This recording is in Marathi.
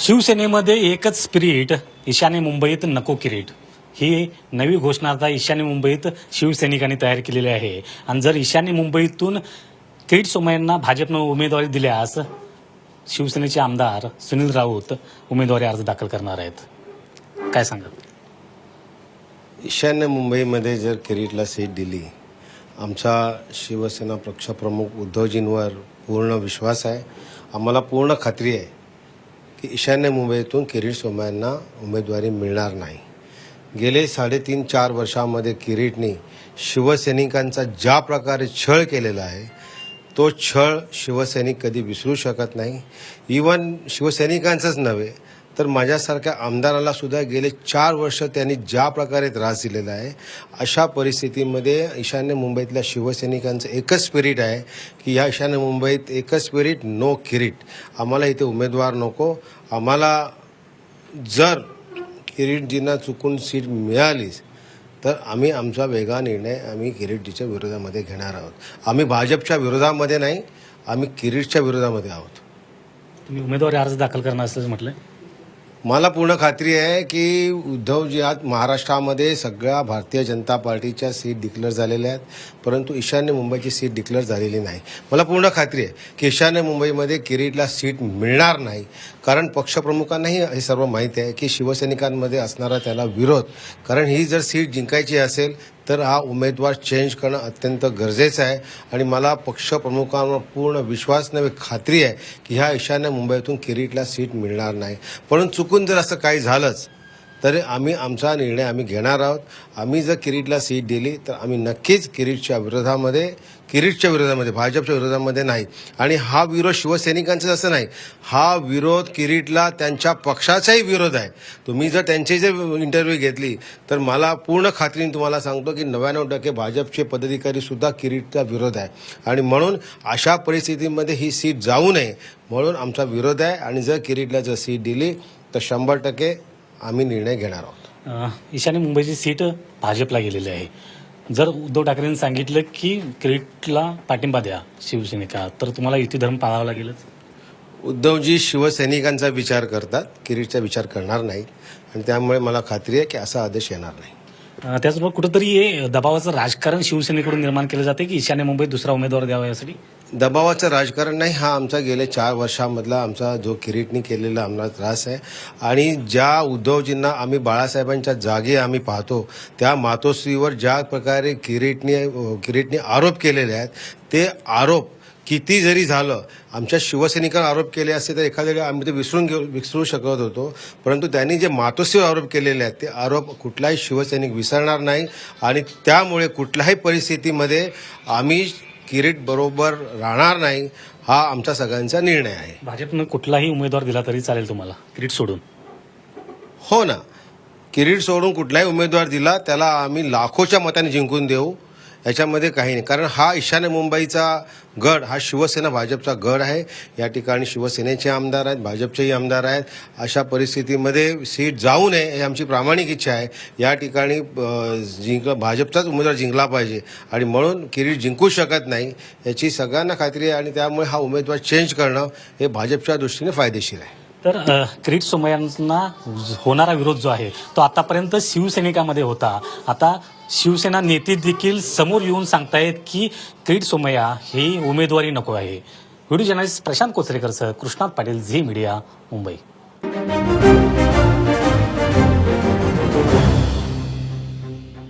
शिवसेनेमध्ये एकच स्पिरिट ईशान्य मुंबईत नको किरीट. ही नवी घोषणा आता ईशान्य मुंबईत शिवसैनिकांनी तयार केलेली आहे. आणि जर ईशान्य मुंबईतून किरीट सोमय्यांना भाजपनं उमेदवारी दिल्यास शिवसेनेचे आमदार सुनील राऊत उमेदवारी अर्ज दाखल करणार आहेत. काय सांगा ईशान्य मुंबईमध्ये जर किरीटला सीट दिली आमचा शिवसेना पक्षप्रमुख उद्धवजींवर पूर्ण विश्वास आहे. आम्हाला पूर्ण खात्री आहे. की ईशान्य मुंबईतून किरीट सोमय्यांना उमेदवारी मिळणार नाही. गेले साडेतीन चार वर्षामध्ये किरीटने शिवसैनिकांचा ज्या प्रकारे छळ केलेला आहे तो छळ शिवसैनिक कधी विसरू शकत नाही. इवन शिवसैनिकांचंच नव्हे तर माझ्यासारख्या आमदाराला सुद्धा गेले चार वर्ष त्यांनी ज्या प्रकारे त्रास दिलेला आहे अशा परिस्थितीमध्ये ईशान्य मुंबईतल्या शिवसैनिकांचं एकच स्पिरिट आहे की ह्या ईशान्य मुंबईत एकच स्पिरिट नो किरीट आम्हाला इथे उमेदवार नको. आम्हाला जर किरीटजींना चुकून सीट मिळालीच तर आम्ही आमचा वेगळा निर्णय आम्ही किरीटजीच्या विरोधामध्ये घेणार आहोत. आम्ही भाजपच्या विरोधामध्ये नाही आम्ही किरीटच्या विरोधामध्ये आहोत. तुम्ही उमेदवारी अर्ज दाखल करणार असल्याचं म्हटलं मला पूर्ण खात्री आहे की उद्धवजी आज महाराष्ट्रामध्ये सगळ्या भारतीय जनता पार्टीच्या सीट डिक्लेअर झालेल्या आहेत परंतु ईशान्य मुंबईची सीट डिक्लेअर झालेली नाही. मला पूर्ण खात्री आहे की ईशान्य मुंबईमध्ये किरीटला सीट मिळणार नाही कारण पक्षप्रमुखांनाही हे सर्व माहिती आहे की शिवसैनिकांमध्ये असणारा त्याला विरोध. कारण ही जर सीट जिंकायची असेल तर हा उमेदवार चेंज करणं अत्यंत गरजेचं आहे. आणि मला पक्षप्रमुखांवर पूर्ण विश्वास नव्हे खात्री आहे की ह्या ईशान्य मुंबईतून किरीटला सीट मिळणार नाही. पण चुकून जर असं काही झालंच तर आम्ही आमचा निर्णय आम्ही घेणार आहोत. आम्ही जर किरीटला सीट दिली तर आम्ही नक्कीच किरीटच्या विरोधामध्ये किरीटच्या विरोधामध्ये भाजपच्या विरोधामध्ये नाही. आणि हा विरोध शिवसैनिकांचाच असं नाही. हा विरोध किरीटला त्यांच्या पक्षाचाही विरोध आहे. तुम्ही जर त्यांची जर इंटरव्ह्यू घेतली तर मला पूर्ण खात्रीने तुम्हाला सांगतो की नव्याण्णव टक्के भाजपचे पदाधिकारी सुद्धा किरीटचा विरोध आहे. आणि म्हणून अशा परिस्थितीमध्ये ही सीट जाऊ नये म्हणून आमचा विरोध आहे. आणि जर किरीटला जर सीट दिली तर शंभर टक्के आम्ही निर्णय घेणार आहोत. अं, ईशान्य मुंबईची सीट भाजपला गेलेली आहे. जर उद्धव ठाकरेंनी सांगितलं की किरीटला पाठिंबा द्या शिवसेनेका तर तुम्हाला युती धर्म पाळावा लागेलच. उद्धवजी शिवसैनिकांचा विचार करतात किरीटचा विचार करणार नाहीत. आणि त्यामुळे मला खात्री आहे की असा आदेश येणार नाही. त्याचबरोबर कुठंतरी हे दबावाचं राजकारण शिवसेनेकडून निर्माण केलं जाते की ईशान्य मुंबईत दुसरा उमेदवार द्यावा यासाठी? दबावाचं राजकारण नाही हा आमचा गेल्या चार वर्षामधला आमचा जो किरीटनी केलेला आम्हाला त्रास आहे. आणि ज्या उद्धवजींना आम्ही बाळासाहेबांच्या जागी आम्ही पाहतो त्या मातोश्रीवर ज्या प्रकारे किरीटने किरीटने आरोप केलेले आहेत ते आरोप किती जरी झालं आमच्या शिवसैनिकांवर आरोप केले असते तर एखाद्या वेळी आम्ही ते विसरून घेऊ विसरू शकत होतो. परंतु त्यांनी जे मातोश्रीवर आरोप केलेले आहेत ते आरोप कुठलाही शिवसैनिक विसरणार नाही. आणि त्यामुळे कुठल्याही परिस्थितीमध्ये आम्ही किरीट बरोबर राहणार नाही हा आमचा सगळ्यांचा निर्णय आहे. भाजपनं कुठलाही उमेदवार दिला तरी चालेल तुम्हाला किरीट सोडून? हो ना. किरीट सोडून कुठलाही उमेदवार दिला त्याला आम्ही लाखोच्या मताने जिंकून देऊ. याच्यामध्ये काही नाही. कारण हा ईशान्य मुंबईचा गड हा शिवसेना भाजपचा गड आहे. या ठिकाणी शिवसेनेचे आमदार आहेत भाजपचेही आमदार आहेत. अशा परिस्थितीमध्ये सीट जाऊ नये ही आमची प्रामाणिक इच्छा आहे. या ठिकाणी जिंक भाजपचाच उमेदवार जिंकला पाहिजे. आणि म्हणून किरीट जिंकू शकत नाही याची सगळ्यांना खात्री आहे. आणि त्यामुळे हा उमेदवार चेंज करणं हे भाजपच्या दृष्टीने फायदेशीर आहे. तर किरीट सोमय्यांना होणारा विरोध जो आहे तो आतापर्यंत शिवसैनिकामध्ये होता. आता शिवसेना नेते देखील समोर येऊन सांगतायत की किरीट सोमय्या ही उमेदवारी नको आहे. व्हिडिओ जर्नलिस्ट प्रशांत कोचरेकर सह कृष्णात पाटील झी मीडिया मुंबई.